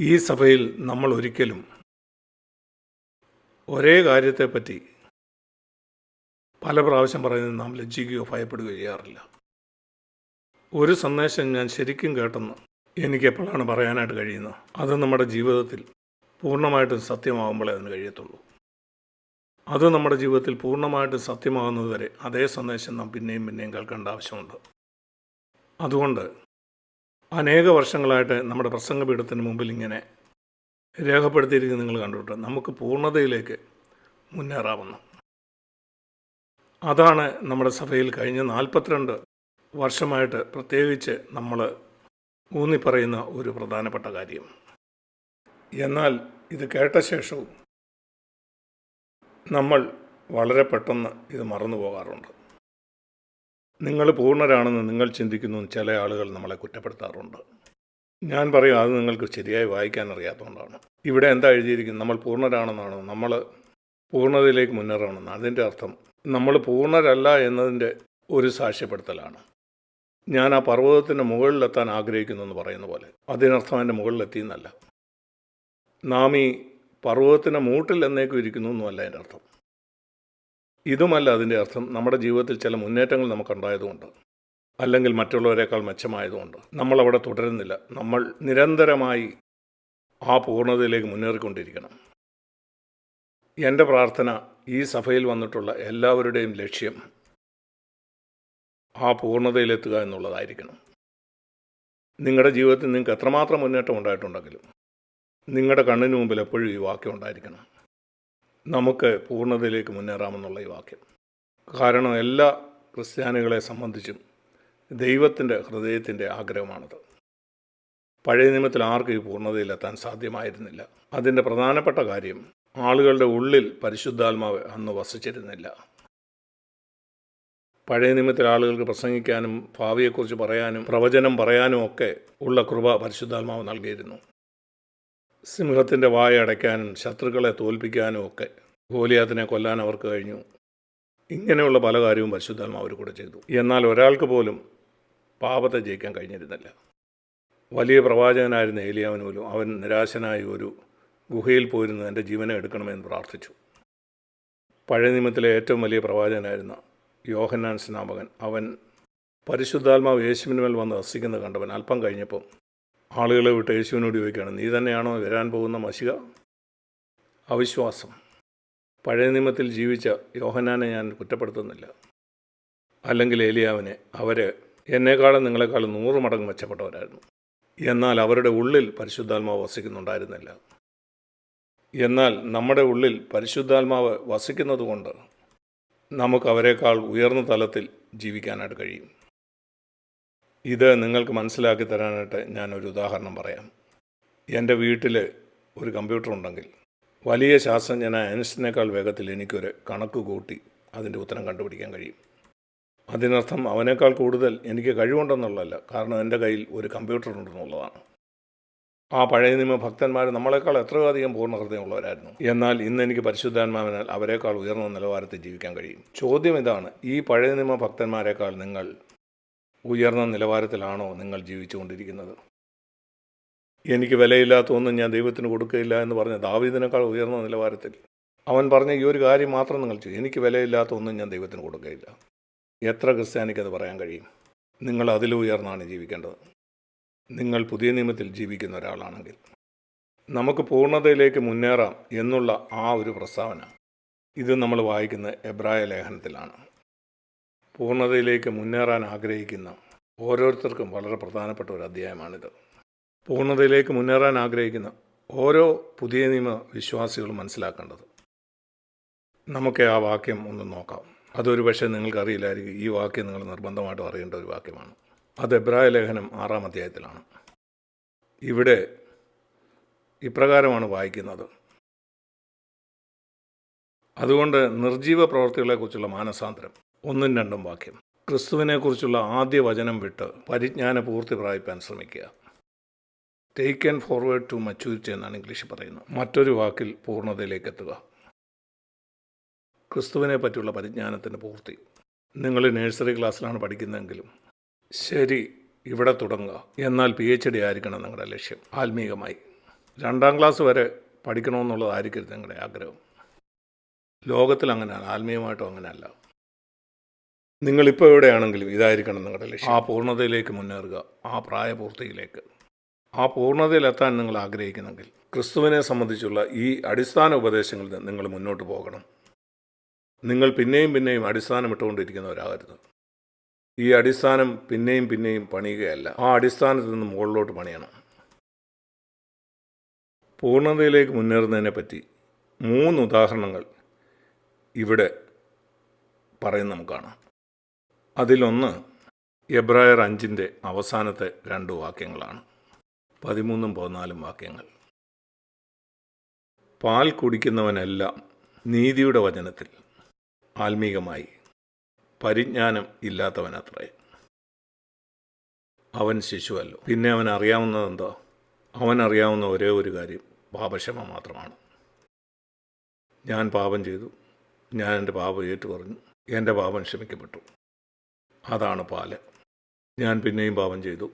ഈ സഭയിൽ നമ്മൾ ഒരിക്കലും ഒരേ കാര്യത്തെപ്പറ്റി പല പ്രാവശ്യം പറയുന്നത് നാം ലജ്ജിക്കുകയോ ഭയപ്പെടുകയോ ചെയ്യാറില്ല. ഒരു സന്ദേശം ഞാൻ ശരിക്കും കേട്ടെന്ന് എനിക്ക് എപ്പോഴാണ് പറയാനായിട്ട് കഴിയുന്നത്? അത് നമ്മുടെ ജീവിതത്തിൽ പൂർണമായിട്ടും സത്യമാകുമ്പോഴേ അതിന് കഴിയത്തുള്ളൂ. അത് നമ്മുടെ ജീവിതത്തിൽ പൂർണമായിട്ടും സത്യമാകുന്നതുവരെ അതേ സന്ദേശം നാം പിന്നെയും പിന്നെയും കേൾക്കേണ്ട ആവശ്യമുണ്ട്. അതുകൊണ്ട് അനേക വർഷങ്ങളായിട്ട് നമ്മുടെ പ്രസംഗപീഠത്തിന് മുമ്പിൽ ഇങ്ങനെ രേഖപ്പെടുത്തിയിരിക്കുന്നത് നിങ്ങൾ കണ്ടുകൊണ്ട് നമുക്ക് പൂർണതയിലേക്ക് മുന്നേറാവുന്നു. അതാണ് നമ്മുടെ സഭയിൽ കഴിഞ്ഞ നാൽപ്പത്തിരണ്ട് വർഷമായിട്ട് പ്രത്യേകിച്ച് നമ്മൾ ഊന്നിപ്പറയുന്ന ഒരു പ്രധാനപ്പെട്ട കാര്യം. എന്നാൽ ഇത് കേട്ട ശേഷവും നമ്മൾ വളരെ പെട്ടെന്ന് ഇത് മറന്നു പോകാറുണ്ട്. നിങ്ങൾ പൂർണരാണെന്ന് നിങ്ങൾ ചിന്തിക്കുന്നു ചില ആളുകൾ നമ്മളെ കുറ്റപ്പെടുത്താറുണ്ട്. ഞാൻ പറയും അത് നിങ്ങൾക്ക് ശരിയായി വായിക്കാൻ അറിയാത്തതുകൊണ്ടാണ്. ഇവിടെ എന്താ എഴുതിയിരിക്കുന്നത്? നമ്മൾ പൂർണരാണെന്നാണോ? നമ്മൾ പൂർണതയിലേക്ക് മുന്നേറണമെന്ന് അതിന്റെ അർത്ഥം നമ്മൾ പൂർണരല്ല എന്നതിന്റെ ഒരു സാക്ഷ്യപ്പെടുത്തലാണ്. ഞാൻ ആ പർവതത്തിന്റെ മുകളിലെത്താൻ ആഗ്രഹിക്കുന്നു എന്ന് പറയുന്ന പോലെ. അതിനർത്ഥം എന്റെ മുകളിലെത്തി എന്നല്ല. നാം ഈ പർവതത്തിന്റെ മൂട്ടിൽ എന്നേക്കും ഇരിക്കുന്നു എന്നുമല്ല അതിന്റെ അർത്ഥം. ഇതുമല്ല അതിന്റെ അർത്ഥം. നമ്മുടെ ജീവിതത്തിൽ ചില മുന്നേറ്റങ്ങൾ നമുക്കുണ്ടായതുകൊണ്ട് അല്ലെങ്കിൽ മറ്റുള്ളവരെക്കാൾ മെച്ചമായതുകൊണ്ട് നമ്മളവിടെ തുടരുന്നില്ല. നമ്മൾ നിരന്തരമായി ആ പൂർണതയിലേക്ക് മുന്നേറിക്കൊണ്ടിരിക്കണം. എന്റെ പ്രാർത്ഥന ഈ സഭയിൽ വന്നിട്ടുള്ള എല്ലാവരുടെയും ലക്ഷ്യം ആ പൂർണതയിലെത്തുക എന്നുള്ളതായിരിക്കണം. നിങ്ങളുടെ ജീവിതത്തിൽ നിങ്ങൾക്ക് എത്രമാത്രം മുന്നേറ്റം ഉണ്ടായിട്ടുണ്ടെങ്കിലും നിങ്ങളുടെ കണ്ണിന് മുമ്പിൽ എപ്പോഴും ഈ വാക്യം ഉണ്ടായിരിക്കണം. നമുക്ക് പൂർണതയിലേക്ക് മുന്നേറാമെന്നുള്ള ഈ വാക്യം. കാരണം എല്ലാ ക്രിസ്ത്യാനികളെ സംബന്ധിച്ചും ദൈവത്തിന്റെ ഹൃദയത്തിന്റെ ആഗ്രഹമാണത്. പഴയ നിയമത്തിൽ ആർക്കും ഈ പൂർണതയിലെത്താൻ സാധ്യമായിരുന്നില്ല. അതിന്റെ പ്രധാനപ്പെട്ട കാര്യം ആളുകളുടെ ഉള്ളിൽ പരിശുദ്ധാത്മാവ് അന്ന് വസിച്ചിരുന്നില്ല. പഴയ നിയമത്തിൽ ആളുകൾക്ക് പ്രസംഗിക്കാനും ഭാവിയെക്കുറിച്ച് പറയാനും പ്രവചനം പറയാനും ഒക്കെ ഉള്ള കൃപ പരിശുദ്ധാത്മാവ് നൽകിയിരുന്നു. സിംഹത്തിന്റെ വായ അടയ്ക്കാനും ശത്രുക്കളെ തോൽപ്പിക്കാനും ഒക്കെ ഗോലിയാത്തിനെ കൊല്ലാൻ അവർക്ക് കഴിഞ്ഞു. ഇങ്ങനെയുള്ള പല കാര്യവും പരിശുദ്ധാത്മാവ് കൂടെ ചെയ്തു. എന്നാൽ ഒരാൾക്ക് പോലും പാപത്തെ ജയിക്കാൻ കഴിഞ്ഞിരുന്നില്ല. വലിയ പ്രവാചകനായിരുന്ന ഏലിയാവിന് പോലും അവൻ നിരാശനായി ഒരു ഗുഹയിൽ പോയിരുന്ന് എന്റെ ജീവനെ എടുക്കണമെന്ന് പ്രാർത്ഥിച്ചു. പഴയ നിയമത്തിലെ ഏറ്റവും വലിയ പ്രവാചകനായിരുന്ന യോഹന്നാൻ സ്നാപകൻ അവൻ പരിശുദ്ധാത്മാവ് യേശുവിനുമേൽ വന്ന് വസിക്കുന്നത് കണ്ടവൻ അല്പം കഴിഞ്ഞപ്പം ആളുകളെ വിട്ട് യേശുവിനോട് ചോദിക്കുകയാണ് നീ തന്നെയാണോ വരാൻ പോകുന്ന മഷിക? അവിശ്വാസം. പഴയ നിയമത്തിൽ ജീവിച്ച യോഹനാനെ ഞാൻ കുറ്റപ്പെടുത്തുന്നില്ല. അല്ലെങ്കിൽ ഏലിയാവിനെ. അവർ എന്നേക്കാളും നിങ്ങളെക്കാളും നൂറ് മടങ്ങ് മെച്ചപ്പെട്ടവരായിരുന്നു. എന്നാൽ അവരുടെ ഉള്ളിൽ പരിശുദ്ധാത്മാവ് വസിക്കുന്നുണ്ടായിരുന്നില്ല. എന്നാൽ നമ്മുടെ ഉള്ളിൽ പരിശുദ്ധാത്മാവ് വസിക്കുന്നത് കൊണ്ട് നമുക്ക് അവരെക്കാൾ ഉയർന്ന തലത്തിൽ ജീവിക്കാനായിട്ട് കഴിയും. ഇത് നിങ്ങൾക്ക് മനസ്സിലാക്കി തരാനായിട്ട് ഞാനൊരു ഉദാഹരണം പറയാം. എന്റെ വീട്ടിൽ ഒരു കമ്പ്യൂട്ടർ ഉണ്ടെങ്കിൽ വലിയ ശാസ്ത്രജ്ഞനായ അനുസിനേക്കാൾ വേഗത്തിൽ എനിക്കൊരു കണക്ക് കൂട്ടി അതിന്റെ ഉത്തരം കണ്ടുപിടിക്കാൻ കഴിയും. അതിനർത്ഥം അവനേക്കാൾ കൂടുതൽ എനിക്ക് കഴിവുണ്ടെന്നുള്ളതല്ല കാരണം എന്റെ കയ്യിൽ ഒരു കമ്പ്യൂട്ടർ ഉണ്ടെന്നുള്ളതാണ്. ആ പഴയ നിയമ ഭക്തന്മാർ നമ്മളെക്കാൾ എത്രയോ അധികം പൂർണ ഹൃദയമുള്ളവരായിരുന്നു എന്നാൽ ഇന്ന് എനിക്ക് പരിശുദ്ധാത്മാവിനാൽ അവരെക്കാൾ ഉയർന്ന നിലവാരത്തിൽ ജീവിക്കാൻ കഴിയും. ചോദ്യം ഇതാണ് ഈ പഴയ നിയമ ഭക്തന്മാരെക്കാൾ നിങ്ങൾ ഉയർന്ന നിലവാരത്തിലാണോ നിങ്ങൾ ജീവിച്ചുകൊണ്ടിരിക്കുന്നത്? എനിക്ക് വിലയില്ലാത്ത ഒന്നും ഞാൻ ദൈവത്തിന് കൊടുക്കുകയില്ല എന്ന് പറഞ്ഞ ദാവീദിനേക്കാൾ ഉയർന്ന നിലവാരത്തിൽ അവൻ പറഞ്ഞ ഈ ഒരു കാര്യം മാത്രം നിങ്ങൾ ചെയ്യും. എനിക്ക് വിലയില്ലാത്ത ഒന്നും ഞാൻ ദൈവത്തിന് കൊടുക്കുകയില്ല എത്ര ക്രിസ്ത്യാനിക്കത് പറയാൻ കഴിയും? നിങ്ങൾ അതിലുയർന്നാണ് ജീവിക്കേണ്ടത്. നിങ്ങൾ പുതിയ നിയമത്തിൽ ജീവിക്കുന്ന ഒരാളാണെങ്കിൽ. നമുക്ക് പൂർണതയിലേക്ക് മുന്നേറാം എന്നുള്ള ആ ഒരു പ്രസ്താവന. ഇത് നമ്മൾ വായിക്കുന്ന എബ്രായ ലേഖനത്തിലാണ്. പൂർണതയിലേക്ക് മുന്നേറാൻ ആഗ്രഹിക്കുന്ന ഓരോരുത്തർക്കും വളരെ പ്രധാനപ്പെട്ട ഒരു അധ്യായമാണിത്. പൂർണതയിലേക്ക് മുന്നേറാൻ ആഗ്രഹിക്കുന്ന ഓരോ പുതിയ നിയമ വിശ്വാസികളും മനസ്സിലാക്കേണ്ടത്. നമുക്ക് ആ വാക്യം ഒന്ന് നോക്കാം. അതൊരു പക്ഷേ നിങ്ങൾക്കറിയില്ലായിരിക്കും. ഈ വാക്യം നിങ്ങൾ നിർബന്ധമായിട്ടും അറിയേണ്ട ഒരു വാക്യമാണ്. അത് എബ്രായ ലേഖനം ആറാം അധ്യായത്തിലാണ്. ഇവിടെ ഇപ്രകാരമാണ് വായിക്കുന്നത്. അതുകൊണ്ട് നിർജീവ പ്രവർത്തികളെക്കുറിച്ചുള്ള മാനസാന്തരം. ഒന്നും രണ്ടും വാക്യം. ക്രിസ്തുവിനെക്കുറിച്ചുള്ള ആദ്യ വചനം വിട്ട് പരിജ്ഞാന പൂർത്തി പ്രാപിപ്പാൻ ശ്രമിക്കുക. Take and forward to maturity എന്നാണ് ഇംഗ്ലീഷിൽ പറയുന്നത്. മറ്റൊരു വാക്കിൽ പൂർണതയിലേക്ക് എത്തുക. ക്രിസ്തുവിനെ പറ്റിയുള്ള പരിജ്ഞാനത്തിന്റെ പൂർത്തി. നിങ്ങൾ നഴ്സറി ക്ലാസ്സിലാണ് പഠിക്കുന്നതെങ്കിലും ശരി ഇവിടെ തുടങ്ങുക. എന്നാൽ പി എച്ച് ഡി ആയിരിക്കണം നിങ്ങളുടെ ലക്ഷ്യം. ആത്മീകമായി. രണ്ടാം ക്ലാസ് വരെ പഠിക്കണമെന്നുള്ളതായിരിക്കരുത് നിങ്ങളുടെ ആഗ്രഹം. ലോകത്തിൽ അങ്ങനെയാണ് ആത്മീയമായിട്ടും അങ്ങനെയല്ല. നിങ്ങളിപ്പോൾ എവിടെയാണെങ്കിലും ഇതായിരിക്കണം നിങ്ങളുടെ ലക്ഷ്യം. ആ പൂർണതയിലേക്ക് മുന്നേറുക. ആ പ്രായപൂർത്തിയിലേക്ക്. ആ പൂർണതയിലെത്താൻ നിങ്ങൾ ആഗ്രഹിക്കുന്നെങ്കിൽ ക്രിസ്തുവിനെ സംബന്ധിച്ചുള്ള ഈ അടിസ്ഥാന ഉപദേശങ്ങളിൽ നിങ്ങൾ മുന്നോട്ട് പോകണം. നിങ്ങൾ പിന്നെയും പിന്നെയും അടിസ്ഥാനം ഇട്ടുകൊണ്ടിരിക്കുന്നവരാകരുത്. ഈ അടിസ്ഥാനം പിന്നെയും പിന്നെയും പണിയുകയല്ല. ആ അടിസ്ഥാനത്തിൽ നിന്ന് മുകളിലോട്ട് പണിയണം. പൂർണതയിലേക്ക് മുന്നേറുന്നതിനെ പറ്റി മൂന്ന് ഉദാഹരണങ്ങൾ ഇവിടെ പറയുന്ന നമുക്ക് കാണാം. അതിലൊന്ന് എബ്രായർ അഞ്ചിന്റെ അവസാനത്തെ രണ്ട് വാക്യങ്ങളാണ്. പതിമൂന്നും പതിനാലും വാക്യങ്ങൾ. പാൽ കുടിക്കുന്നവനെല്ലാം നീതിയുടെ വചനത്തിൽ ആത്മീകമായി പരിജ്ഞാനം ഇല്ലാത്തവനത്രേ. അവൻ ശിശുവല്ലോ. പിന്നെ അവൻ അറിയാവുന്നതെന്തോ? അവൻ അറിയാവുന്ന ഒരേ ഒരു കാര്യം പാപക്ഷമ മാത്രമാണ്. ഞാൻ പാപം ചെയ്തു. ഞാൻ എന്റെ പാപം ഏറ്റു പറഞ്ഞു. എന്റെ പാപം ക്ഷമിക്കപ്പെട്ടു. അതാണ് പാൽ. ഞാൻ പിന്നെയും പാപം ചെയ്തു.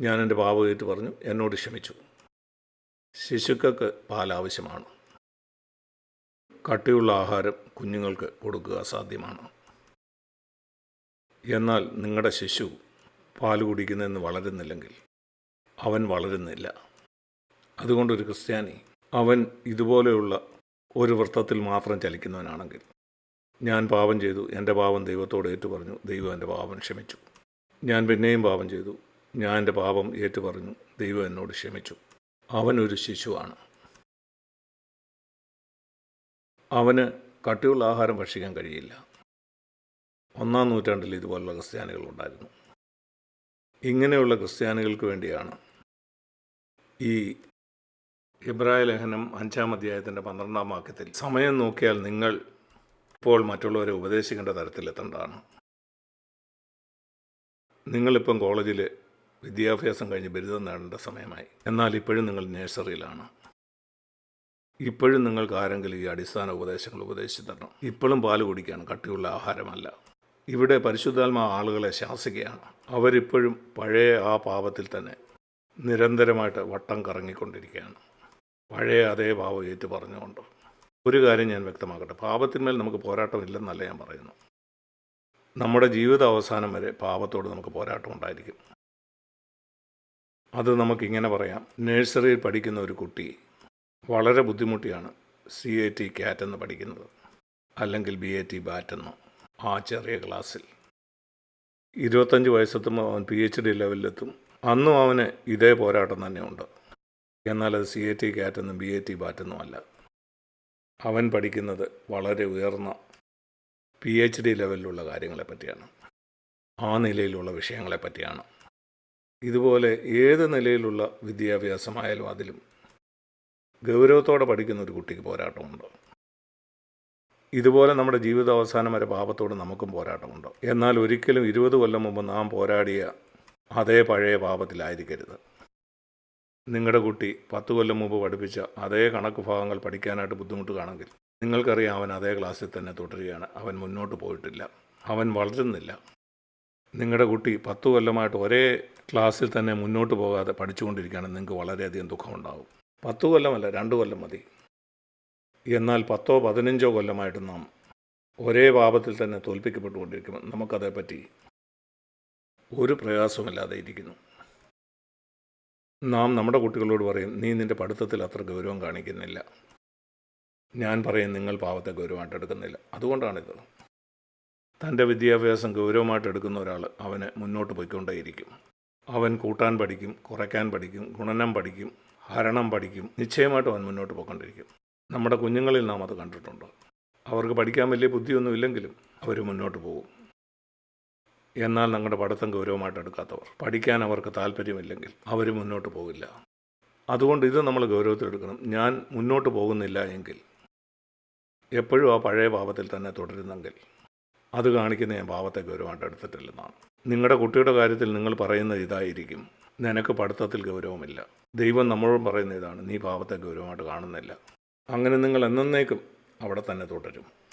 ഞാൻ എന്റെ പാപം ഏറ്റു പറഞ്ഞു. എന്നോട് ക്ഷമിച്ചു. ശിശുക്കൾക്ക് പാലാവശ്യമാണ് കട്ടിയുള്ള ആഹാരം കുഞ്ഞുങ്ങൾക്ക് കൊടുക്കുക സാധ്യമാണ് എന്നാൽ നിങ്ങളുടെ ശിശു പാൽ കുടിക്കുന്നതെന്ന് വളരുന്നില്ലെങ്കിൽ അവൻ വളരുന്നില്ല. അതുകൊണ്ടൊരു ക്രിസ്ത്യാനി അവൻ ഇതുപോലെയുള്ള ഒരു വൃത്തത്തിൽ മാത്രം ചലിക്കുന്നവനാണെങ്കിൽ ഞാൻ പാപം ചെയ്തു. എന്റെ പാപം ദൈവത്തോട് ഏറ്റു പറഞ്ഞു ദൈവം എന്റെ പാപം ക്ഷമിച്ചു. ഞാൻ പിന്നെയും പാപം ചെയ്തു. ഞാൻ എന്റെ പാപം ഏറ്റു പറഞ്ഞു ദൈവം എന്നോട് ക്ഷമിച്ചു. അവനൊരു ശിശുവാണ്. അവന് കട്ടിയുള്ള ആഹാരം ഭക്ഷിക്കാൻ കഴിയില്ല. ഒന്നാം നൂറ്റാണ്ടിൽ ഇതുപോലുള്ള ക്രിസ്ത്യാനികൾ ഉണ്ടായിരുന്നു. ഇങ്ങനെയുള്ള ക്രിസ്ത്യാനികൾക്ക് വേണ്ടിയാണ് ഈ ഇബ്രാഹിം ലേഖനം അഞ്ചാം അധ്യായത്തിന്റെ പന്ത്രണ്ടാം വാക്യത്തിൽ സമയം നോക്കിയാൽ നിങ്ങൾ ഇപ്പോൾ മറ്റുള്ളവരെ ഉപദേശിക്കേണ്ട തരത്തിലെത്തേണ്ടതാണ്. നിങ്ങളിപ്പം കോളേജിൽ വിദ്യാഭ്യാസം കഴിഞ്ഞ് ബിരുദം നേടേണ്ട സമയമായി. എന്നാൽ ഇപ്പോഴും നിങ്ങൾ നേഴ്സറിയിലാണ്. ഇപ്പോഴും നിങ്ങൾക്ക് ആരെങ്കിലും ഈ അടിസ്ഥാന ഉപദേശങ്ങൾ ഉപദേശിച്ചു തരണം. ഇപ്പോഴും പാൽ കുടിക്കുകയാണ് കട്ടിയുള്ള ആഹാരമല്ല. ഇവിടെ പരിശുദ്ധാത്മാ ആളുകളെ ശാസിക്കുകയാണ്. അവരിപ്പോഴും പഴയ ആ പാപത്തിൽ തന്നെ നിരന്തരമായിട്ട് വട്ടം കറങ്ങിക്കൊണ്ടിരിക്കുകയാണ്. പഴയ അതേ പാപം ഏറ്റു പറഞ്ഞുകൊണ്ട്. ഒരു കാര്യം ഞാൻ വ്യക്തമാക്കട്ടെ. പാപത്തിന്മേൽ നമുക്ക് പോരാട്ടമില്ലെന്നല്ല ഞാൻ പറയുന്നു. നമ്മുടെ ജീവിത അവസാനം വരെ പാപത്തോട് നമുക്ക് പോരാട്ടം ഉണ്ടായിരിക്കും. അത് നമുക്കിങ്ങനെ പറയാം. നഴ്സറിയിൽ പഠിക്കുന്ന ഒരു കുട്ടി വളരെ ബുദ്ധിമുട്ടിയാണ് സി എ ടി ക്യാറ്റ് എന്ന് പഠിക്കുന്നത്. അല്ലെങ്കിൽ ബി എ ടി ബാറ്റ് എന്നോ ആ ചെറിയ ക്ലാസ്സിൽ. ഇരുപത്തഞ്ച് വയസ്സെത്തുമ്പോൾ അവൻ പി എച്ച് ഡി ലെവലിലെത്തും. അന്നും അവന് ഇതേ പോരാട്ടം തന്നെയുണ്ട്. എന്നാൽ അത് സി എ ടി ക്യാറ്റ് എന്നും ബി എ ടി ബാറ്റെന്നും അല്ല. അവൻ പഠിക്കുന്നത് വളരെ ഉയർന്ന പി എച്ച് ഡി ലെവലിലുള്ള കാര്യങ്ങളെ പറ്റിയാണ്. ആ നിലയിലുള്ള വിഷയങ്ങളെ പറ്റിയാണ്. ഇതുപോലെ ഏത് നിലയിലുള്ള വിദ്യാഭ്യാസമായാലും അതിലും ഗൗരവത്തോടെ പഠിക്കുന്ന ഒരു കുട്ടിക്ക് പോരാട്ടമുണ്ട്. ഇതുപോലെ നമ്മുടെ ജീവിത അവസാനം വരെ പാപത്തോട് നമുക്കും പോരാട്ടമുണ്ട്. എന്നാൽ ഒരിക്കലും ഇരുപത് കൊല്ലം മുമ്പ് നാം പോരാടിയ അതേ പഴയ പാപത്തിലായിരിക്കരുത്. നിങ്ങളുടെ കുട്ടി പത്ത് കൊല്ലം മുമ്പ് പഠിപ്പിച്ച അതേ കണക്ക് ഭാഗങ്ങൾ പഠിക്കാനായിട്ട് ബുദ്ധിമുട്ട് കാണെങ്കിൽ നിങ്ങൾക്കറിയാം അവൻ അതേ ക്ലാസ്സിൽ തന്നെ തുടരുകയാണ്. അവൻ മുന്നോട്ട് പോയിട്ടില്ല. അവൻ വളരുന്നില്ല. നിങ്ങളുടെ കുട്ടി പത്ത് കൊല്ലമായിട്ട് ഒരേ ക്ലാസ്സിൽ തന്നെ മുന്നോട്ട് പോകാതെ പഠിച്ചുകൊണ്ടിരിക്കുകയാണ്. നിങ്ങൾക്ക് വളരെയധികം ദുഃഖമുണ്ടാകും പത്ത് കൊല്ലമല്ല രണ്ട് കൊല്ലം മതി. എന്നാൽ പത്തോ പതിനഞ്ചോ കൊല്ലമായിട്ട് നാം ഒരേ പാപത്തിൽ തന്നെ തോൽപ്പിക്കപ്പെട്ടുകൊണ്ടിരിക്കുമ്പോൾ നമുക്കതേപ്പറ്റി ഒരു പ്രയാസമില്ലാതെ ഇരിക്കുന്നു. നാം നമ്മുടെ കുട്ടികളോട് പറയും നീ നിന്റെ പഠിത്തത്തിൽ അത്ര ഗൗരവം കാണിക്കുന്നില്ല. ഞാൻ പറയും നിങ്ങൾ പാവത്തെ ഗൗരവമായിട്ട് എടുക്കുന്നില്ല. അതുകൊണ്ടാണിത്. തന്റെ വിദ്യാഭ്യാസം ഗൗരവമായിട്ട് എടുക്കുന്ന ഒരാൾ അവന് മുന്നോട്ട് പോയിക്കൊണ്ടേയിരിക്കും. അവൻ കൂട്ടാൻ പഠിക്കും കുറയ്ക്കാൻ പഠിക്കും ഗുണനം പഠിക്കും ഹരണം പഠിക്കും നിശ്ചയമായിട്ടും അവൻ മുന്നോട്ട് പോയിക്കൊണ്ടിരിക്കും. നമ്മുടെ കുഞ്ഞുങ്ങളിൽ നാം അത് കണ്ടിട്ടുണ്ട്. അവർക്ക് പഠിക്കാൻ വലിയ ബുദ്ധിയൊന്നും ഇല്ലെങ്കിലും അവർ മുന്നോട്ട് പോകും. എന്നാൽ ഞങ്ങളുടെ പഠിത്തം ഗൗരവമായിട്ട് എടുക്കാത്തവർ. പഠിക്കാൻ അവർക്ക് താല്പര്യമില്ലെങ്കിൽ അവർ മുന്നോട്ട് പോകില്ല. അതുകൊണ്ട് ഇത് നമ്മൾ ഗൗരവത്തിലെടുക്കണം ഞാൻ മുന്നോട്ട് പോകുന്നില്ല എങ്കിൽ എപ്പോഴും ആ പഴയ പാപത്തിൽ തന്നെ തുടരുന്നെങ്കിൽ അത് കാണിക്കുന്ന ഞാൻ പാപത്തെ ഗൗരവമായിട്ട് എടുത്തിട്ടില്ലെന്നാണ്. നിങ്ങളുടെ കുട്ടിയുടെ കാര്യത്തിൽ നിങ്ങൾ പറയുന്നത് ഇതായിരിക്കും. നിനക്ക് പഠിത്തത്തിൽ ഗൗരവമില്ല. ദൈവം നമ്മളോട് പറയുന്ന ഇതാണ്. നീ പാപത്തെ ഗൗരവമായിട്ട് കാണുന്നില്ല. അങ്ങനെ നിങ്ങൾ എന്നേക്കും അവിടെ തന്നെ തുടരും.